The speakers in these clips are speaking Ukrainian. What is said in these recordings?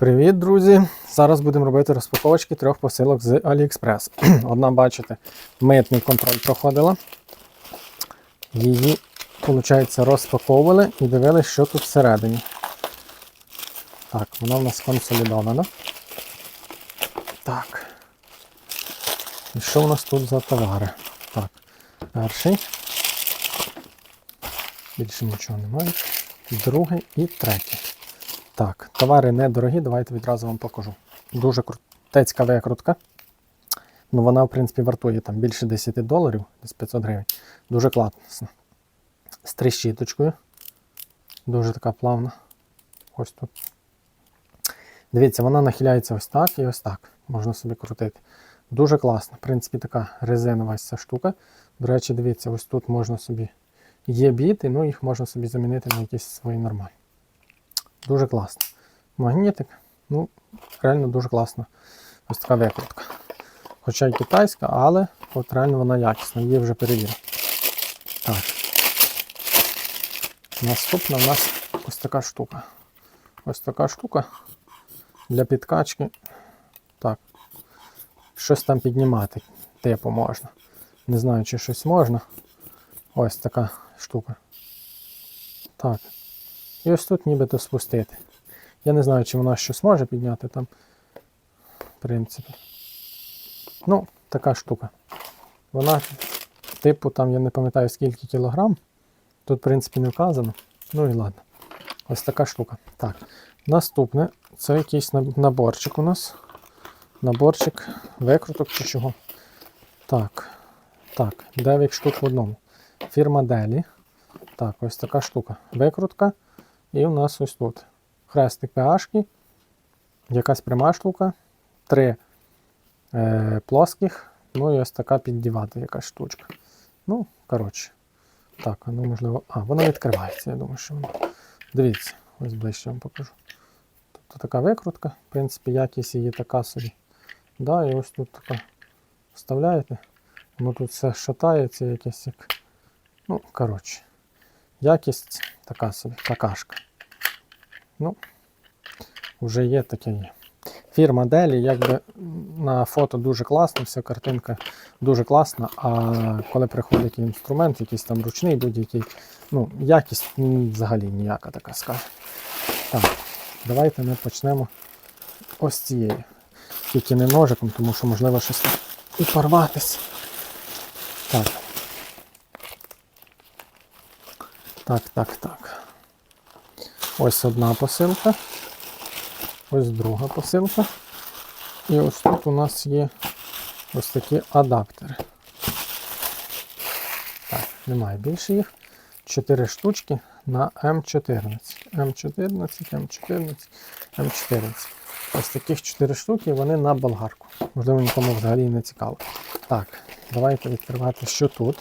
Привіт, друзі! Зараз будемо робити розпаковочки трьох посилок з AliExpress. Одна, бачите, митний контроль проходила. Її, виходить, розпаковували і дивилися, що тут всередині. Так, вона в нас консолідована. Так. І що в нас тут за товари? Так, перший. Більше нічого немає. Другий і третій. Так, товари недорогі, давайте відразу вам покажу. Дуже крутецька викрутка. Ну, вона, в принципі, вартує там більше 10 доларів, десь 500 гривень. Дуже класна. З тріщіточкою. Дуже така плавна. Ось тут. Дивіться, вона нахиляється ось так і ось так. Можна собі крутити. Дуже класно. В принципі, така резинова ця штука. До речі, дивіться, ось тут можна собі. Є біти, ну їх можна собі замінити на якісь свої нормальні. Дуже класно. Магнітик, ну, реально дуже класна. Ось така викрутка. Хоча й китайська, але от реально вона якісна, її вже перевірив. Так. Наступна в нас ось така штука. Ось така штука для підкачки. Так. Щось там піднімати, типу можна. Не знаю, чи щось можна. Ось така штука. Так. І ось тут нібито спустити. Я не знаю, чи вона щось може підняти там. В принципі. Ну, така штука. Вона, типу, там, я не пам'ятаю скільки кілограм. Тут, в принципі, не вказано. Ну і ладно. Ось така штука. Так. Наступне це якийсь наборчик у нас. Наборчик викруток чи чого. Так. Так, 9 штук в одному. Фірма Делі. Так, ось така штука. Викрутка. І у нас ось тут хрестик PH, якась пряма штука, три е, плоских, ну і ось така піддівати якась штучка. Ну, коротше. Так, а ну можливо. А, воно відкривається, я думаю, що воно. Дивіться, ось ближче вам покажу. Тобто така викрутка, в принципі, якість її така собі. Да, і ось тут така вставляєте. Воно тут все шатається, якесь як. Ну, коротше. Якість така собі, какашка. Ну, вже є таке є. Фірма Делі, якби на фото дуже класно, вся картинка дуже класна, а коли приходить інструмент, якийсь там ручний, будь-який, ну, якість взагалі ніяка така скаже. Так, давайте ми почнемо ось цієї. Тільки не ножиком, тому що можливо щось і порватися. Так. Так, так, так. Ось одна посилка. Ось друга посилка. І ось тут у нас є ось такі адаптери. Так, немає більше їх. Чотири штучки на М14. М14, М14, М14. Ось таких 4 штуки, вони на болгарку. Можливо, нікому взагалі не цікаво. Так, давайте відкривати, що тут.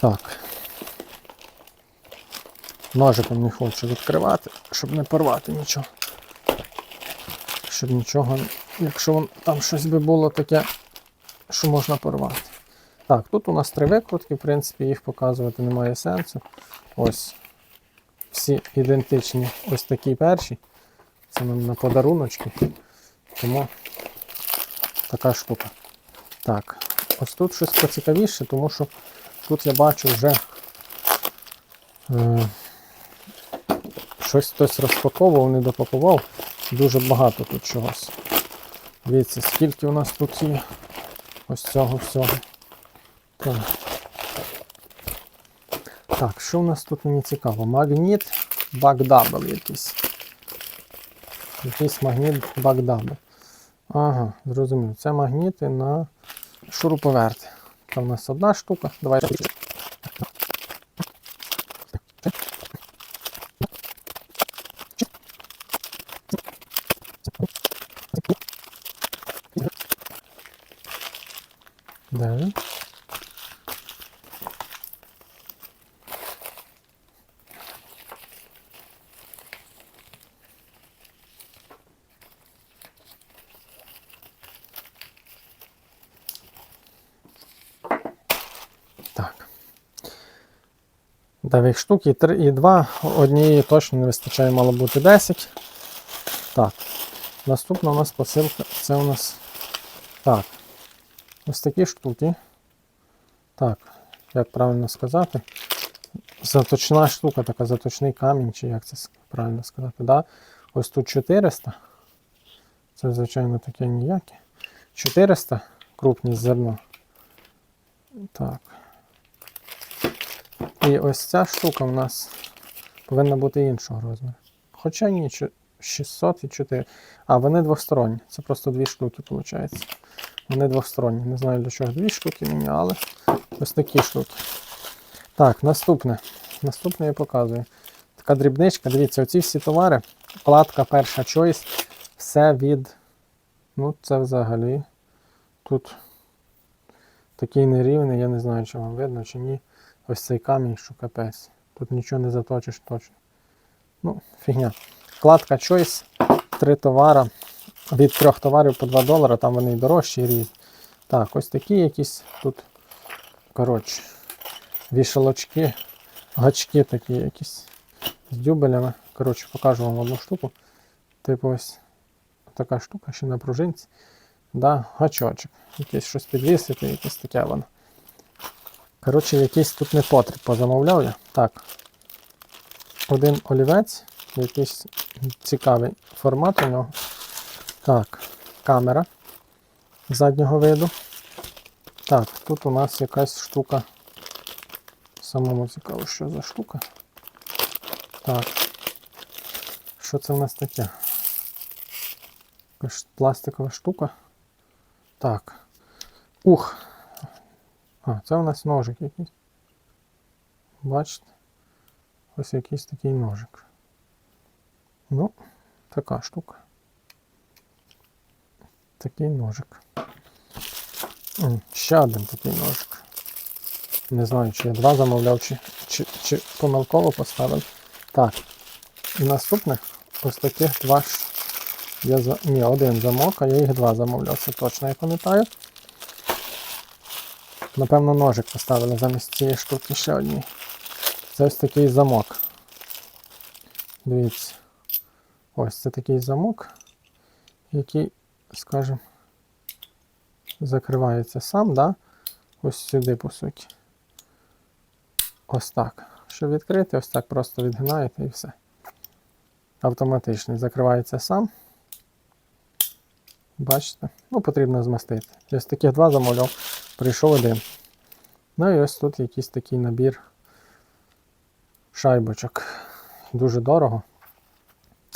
Так. Ножиком не хочу відкривати, щоб не порвати нічого. Щоб нічого, якщо там щось би було таке, що можна порвати. Так, тут у нас три викрутки, в принципі, їх показувати немає сенсу. Ось всі ідентичні, ось такі перші. Це нам на подаруночки. Тому така штука. Так, ось тут щось поцікавіше, тому що тут я бачу вже. Е, Щось хтось розпаковував, не допакував. Дуже багато тут чогось. Дивіться, скільки у нас тут є ось цього всього. Так, так що у нас тут мені цікаво? Магніт бакдабл якийсь. Якийсь магніт бакдабл. Ага, зрозумів. Це магніти на шуруповерти. Це у нас одна штука. Давайте. Далі. Так. 9 штук і 3, і 2. Однієї точно не вистачає, мало бути 10. Так. Наступна у нас посилка. Це у нас. Так. Ось такі штуки. Так, як правильно сказати. Заточна штука, така заточний камінь, чи як це правильно сказати. Да? Ось тут 400. Це, звичайно, таке ніяке. 400 крупність зерно. Так. І ось ця штука в нас повинна бути іншого розміру. Хоча ні, 600 і 4. А, вони двосторонні. Це просто дві штуки, виходить. Вони двосторонні. Не знаю для чого дві штуки мені, але ось такі штуки. Так, наступне. Наступне я показую. Така дрібничка. Дивіться, оці всі товари. Вкладка перша choice. Все від. Ну, це взагалі. Тут такий нерівний, я не знаю, чи вам видно, чи ні. Ось цей камінь, що капець. Тут нічого не заточиш точно. Ну, фігня. Вкладка Choice. Три товара. Від трьох товарів по 2 долара, там вони і дорожчі, різні. Так, ось такі якісь тут. Коротше, вішалочки, гачки такі якісь з дюбелями. Коротше, покажу вам одну штуку. Типу ось така штука, ще на пружинці. Да, гачочок. Якесь щось підвісити, якесь таке воно. Коротше, якийсь тут не потріб позамовляв я. Так. Один олівець, якийсь цікавий формат у нього. Так, камера заднього виду. Так, тут у нас якась штука. Самому цікаво, що за штука. Так. Що це в нас таке? Якась пластикова штука. Так. Ух. А, це у нас ножик якийсь. Бачите? Ось якийсь такий ножик. Ну, така штука. Такий ножик. Ще один такий ножик. Не знаю, чи я два замовляв, чи, чи, чи помилково поставив. Так. І наступне ось таких два. Я за... Ні, один замок, а я їх два замовляв. Це точно я пам'ятаю. Напевно, ножик поставили замість цієї штуки ще одні. Це ось такий замок. Дивіться. Ось це такий замок, який, скажімо, закривається сам, да? ось сюди, по суті. Ось так. Щоб відкрити, ось так просто відгинаєте і все. Автоматичний. Закривається сам. Бачите? Ну, потрібно змастити. Ось таких два замовляв. Прийшов один. Ну і ось тут якийсь такий набір шайбочок. Дуже дорого.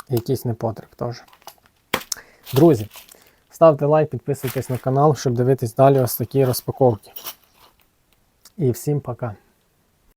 Якийсь непотріб теж. Друзі, ставте лайк, підписуйтесь на канал, щоб дивитись далі ось такі розпаковки. І всім пока.